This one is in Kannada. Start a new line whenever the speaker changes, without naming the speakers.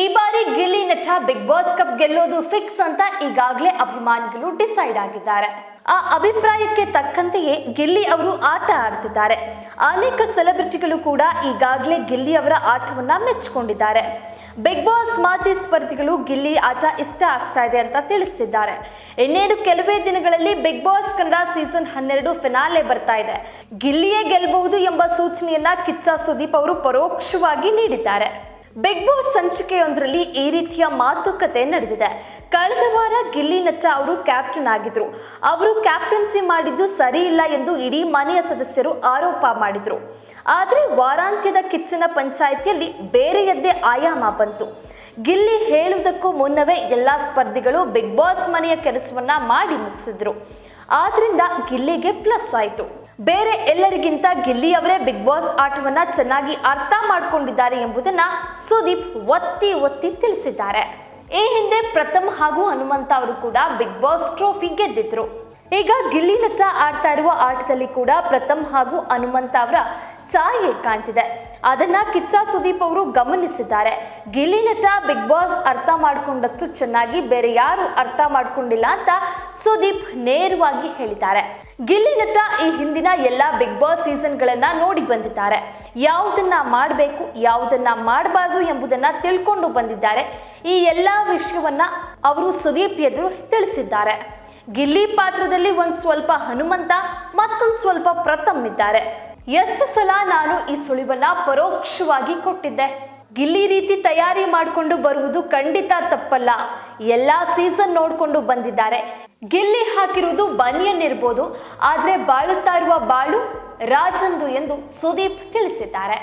ಈ ಬಾರಿ Gilli Nata Bigg Boss cup ಗೆಲ್ಲೋದು ಫಿಕ್ಸ್ ಅಂತ ಈಗಾಗಲೇ ಅಭಿಮಾನಿಗಳು ಡಿಸೈಡ್ ಆಗಿದ್ದಾರೆ. ಆ ಅಭಿಪ್ರಾಯಕ್ಕೆ ತಕ್ಕಂತೆಯೇ ಗಿಲ್ಲಿ ಅವರು ಆಟ ಆಡ್ತಿದ್ದಾರೆ. ಅನೇಕ ಸೆಲೆಬ್ರಿಟಿಗಳು ಕೂಡ ಈಗಾಗಲೇ ಗಿಲ್ಲಿ ಅವರ ಆಟವನ್ನ ಮೆಚ್ಚಿಕೊಂಡಿದ್ದಾರೆ. ಬಿಗ್ ಬಾಸ್ ಮಾಜಿ ಸ್ಪರ್ಧಿಗಳು ಗಿಲ್ಲಿ ಆಟ ಇಷ್ಟ ಆಗ್ತಾ ಇದೆ ಅಂತ ತಿಳಿಸ್ತಿದ್ದಾರೆ. ಇನ್ನೇನು ಕೆಲವೇ ದಿನಗಳಲ್ಲಿ ಬಿಗ್ ಬಾಸ್ ಕನ್ನಡ ಸೀಸನ್ ಹನ್ನೆರಡು ಫಿನಾಲೆ ಬರ್ತಾ ಇದೆ. ಗಿಲ್ಲಿಯೇ ಗೆಲ್ಲಬಹುದು ಎಂಬ ಸೂಚನೆಯನ್ನ ಕಿಚ್ಚ ಸುದೀಪ್ ಅವರು ಪರೋಕ್ಷವಾಗಿ ನೀಡಿದ್ದಾರೆ. ಬಿಗ್ ಬಾಸ್ ಸಂಚಿಕೆಯೊಂದರಲ್ಲಿ ಈ ರೀತಿಯ ಮಾತುಕತೆ ನಡೆದಿದೆ. ಕಳೆದ ವಾರ ಗಿಲ್ಲಿ ನಟ ಅವರು ಕ್ಯಾಪ್ಟನ್ ಆಗಿದ್ರು. ಅವರು ಕ್ಯಾಪ್ಟನ್ಸಿ ಮಾಡಿದ್ದು ಸರಿ ಇಲ್ಲ ಎಂದು ಇಡೀ ಮನೆಯ ಸದಸ್ಯರು ಆರೋಪ ಮಾಡಿದ್ರು. ಆದರೆ ವಾರಾಂತ್ಯದ ಕಿಚ್ಚಿನ ಪಂಚಾಯಿತಿಯಲ್ಲಿ ಬೇರೆಯದ್ದೇ ಆಯಾಮ ಬಂತು. ಗಿಲ್ಲಿ ಹೇಳುವುದಕ್ಕೂ ಮುನ್ನವೇ ಎಲ್ಲ ಸ್ಪರ್ಧಿಗಳು ಬಿಗ್ ಬಾಸ್ ಮನೆಯ ಕೆಲಸವನ್ನ ಮಾಡಿ ಮುಗಿಸಿದ್ರು. ಆದ್ರಿಂದ ಗಿಲ್ಲಿಗೆ ಪ್ಲಸ್ ಆಯಿತು. ಬೇರೆ ಎಲ್ಲರಿಗಿಂತ ಗಿಲ್ಲಿ ಅವರೇ ಬಿಗ್ ಬಾಸ್ ಆಟವನ್ನ ಚೆನ್ನಾಗಿ ಅರ್ಥ ಮಾಡಿಕೊಂಡಿದ್ದಾರೆ ಎಂಬುದನ್ನ ಸುದೀಪ್ ಒತ್ತಿ ಒತ್ತಿ ತಿಳಿಸಿದ್ದಾರೆ. ಈ ಹಿಂದೆ ಪ್ರಥಮ್ ಹಾಗೂ ಹನುಮಂತ ಅವರು ಕೂಡ ಬಿಗ್ ಬಾಸ್ ಟ್ರೋಫಿ ಗೆದ್ದಿದ್ರು. ಈಗ ಗಿಲ್ಲಿ ನಟ ಆಡ್ತಾ ಇರುವ ಆಟದಲ್ಲಿ ಕೂಡ ಪ್ರಥಮ್ ಹಾಗೂ ಹನುಮಂತ ಅವರ ಛಾಯೆ ಕಾಣ್ತಿದೆ. ಅದನ್ನ ಕಿಚ್ಚ ಸುದೀಪ್ ಅವರು ಗಮನಿಸಿದ್ದಾರೆ. ಗಿಲಿ ನಟ ಬಿಗ್ ಬಾಸ್ ಅರ್ಥ ಮಾಡ್ಕೊಂಡಷ್ಟು ಚೆನ್ನಾಗಿ ಬೇರೆ ಯಾರು ಅರ್ಥ ಮಾಡ್ಕೊಂಡಿಲ್ಲ ಅಂತ ಸುದೀಪ್ ನೇರವಾಗಿ ಹೇಳಿದ್ದಾರೆ. ಗಿಲ್ಲಿ ನಟ ಈ ಹಿಂದಿನ ಎಲ್ಲ ಬಿಗ್ ಬಾಸ್ ಸೀಸನ್ಗಳನ್ನ ನೋಡಿ ಬಂದಿದ್ದಾರೆ. ಯಾವುದನ್ನ ಮಾಡಬೇಕು, ಯಾವುದನ್ನ ಮಾಡಬಾರ್ದು ಎಂಬುದನ್ನ ತಿಳ್ಕೊಂಡು ಬಂದಿದ್ದಾರೆ. ಈ ಎಲ್ಲ ವಿಷಯವನ್ನ ಅವರು ಸುದೀಪ್ ಎದುರು ತಿಳಿಸಿದ್ದಾರೆ. ಗಿಲ್ಲಿ ಪಾತ್ರದಲ್ಲಿ ಒಂದು ಸ್ವಲ್ಪ ಹನುಮಂತ, ಮತ್ತೊಂದು ಸ್ವಲ್ಪ ಪ್ರಥಮ್ ಇದ್ದಾರೆ. ಎಷ್ಟು ಸಲ ನಾನು ಈ ಸುಳಿವನ್ನ ಪರೋಕ್ಷವಾಗಿ ಕೊಟ್ಟಿದ್ದೆ? ಗಿಲ್ಲಿ ರೀತಿ ತಯಾರಿ ಮಾಡಿಕೊಂಡು ಬರುವುದು ಖಂಡಿತ ತಪ್ಪಲ್ಲ. ಎಲ್ಲಾ ಸೀಸನ್ ನೋಡಿಕೊಂಡು ಬಂದಿದ್ದಾರೆ. ಗಿಲ್ಲಿ ಹಾಕಿರುವುದು ಬನಿಯನ್ ಇರ್ಬೋದು ಆದ್ರೆ ಬಾಳುತ್ತಾ ಇರುವ ಬಾಳು ರಾಜಂದು ಎಂದು ಸುದೀಪ್ ತಿಳಿಸಿದ್ದಾರೆ.